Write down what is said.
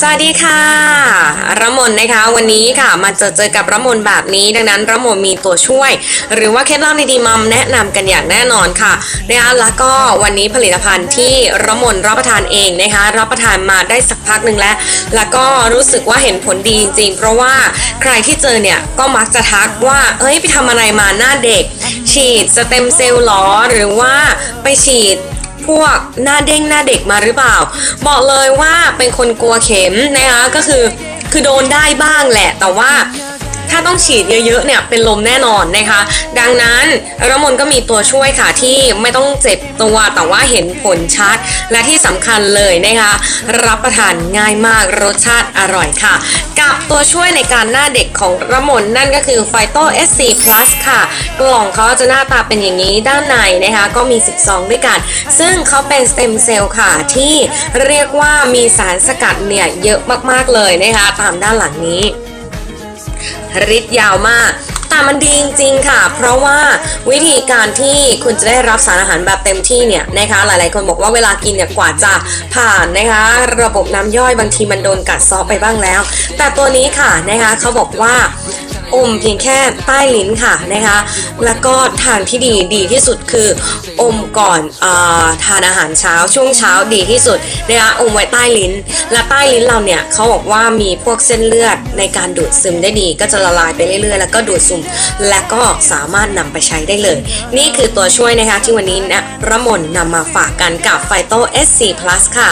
สวัสดีค่ะระมนนะคะ วันนี้ค่ะมาเจอเจอกับระมนแบบนี้ ดังนั้นระมนมีตัวช่วย หรือว่าเคล็ดลับดีๆมัมแนะนำกันอย่างแน่นอนค่ะนะคะแล้วก็วันนี้ผลิตภัณฑ์ที่ระมนรับประทานเองนะคะ รับประทานมาได้สักพักหนึ่งแล้ว แล้วก็รู้สึกว่าเห็นผลดีจริงๆ เพราะว่าใครที่เจอเนี่ยก็มักจะทักว่าเอ้ยไปทำอะไรมาหน้าเด็ก ฉีดสเต็มเซลล์หรอหรือว่าไปฉีด พวกหน้าเด้งหน้าเด็กมาหรือเปล่า บอกเลยว่าเป็นคนกลัวเข็มนะคะก็คือคือโดนได้บ้างแหละ แต่ว่า ถ้าต้องฉีดเยอะๆเนี่ยเป็นลมแน่นอนนะคะ ดังนั้นระมนก็มีตัวช่วยค่ะที่ไม่ต้องเจ็บตัวแต่ว่าเห็นผลชัด และที่สำคัญเลยนะคะ รับประทานง่ายมากรสชาติอร่อยค่ะ กับตัวช่วยในการหน้าเด็กของระมนนั่นก็คือ p h y t o SC Plus ค่ะ กล่องเขาจะหน้าตาเป็นอย่างนี้ด้านในนะคะ ก็มี 12 ด้วยกัน ซึ่งเขาเป็นสเต็มเซลล์ค่ะที่เรียกว่ามีสารสกัดเนี่ยเยอะมากๆเลยนะคะ ตามด้านหลังนี้ ฤทธิ์ยาวมากแต่มันดีจริงๆค่ะ เพราะว่าวิธีการที่คุณจะได้รับสารอาหารแบบเต็มที่เนี่ยนะคะหลายๆคนบอกว่าเวลากินเนี่ยกว่าจะผ่านนะคะระบบน้ำย่อยบางทีมันโดนกัดซอไปบ้างแล้ว แต่ตัวนี้ค่ะนะคะเขาบอกว่า อมเพียงแค่ใต้ลิ้นค่ะนะคะ แล้วก็ทางที่ดีดีที่สุดคือ อมก่อนอทานอาหารเช้าช่วงเช้าดีที่สุดนะคะอมไว้ใต้ลิ้น และใต้ลิ้นเราเนี่ยเขาบอกว่ามีพวกเส้นเลือดในการดูดซึมได้ดี ก็จะละลายไปเรื่อยๆ แล้วก็ดูดซึมและก็สามารถนำไปใช้ได้เลย นี่คือตัวช่วยนะคะที่วันนี้นะระมนนำมาฝากกันกับไฟโต SC Plus ค่ะ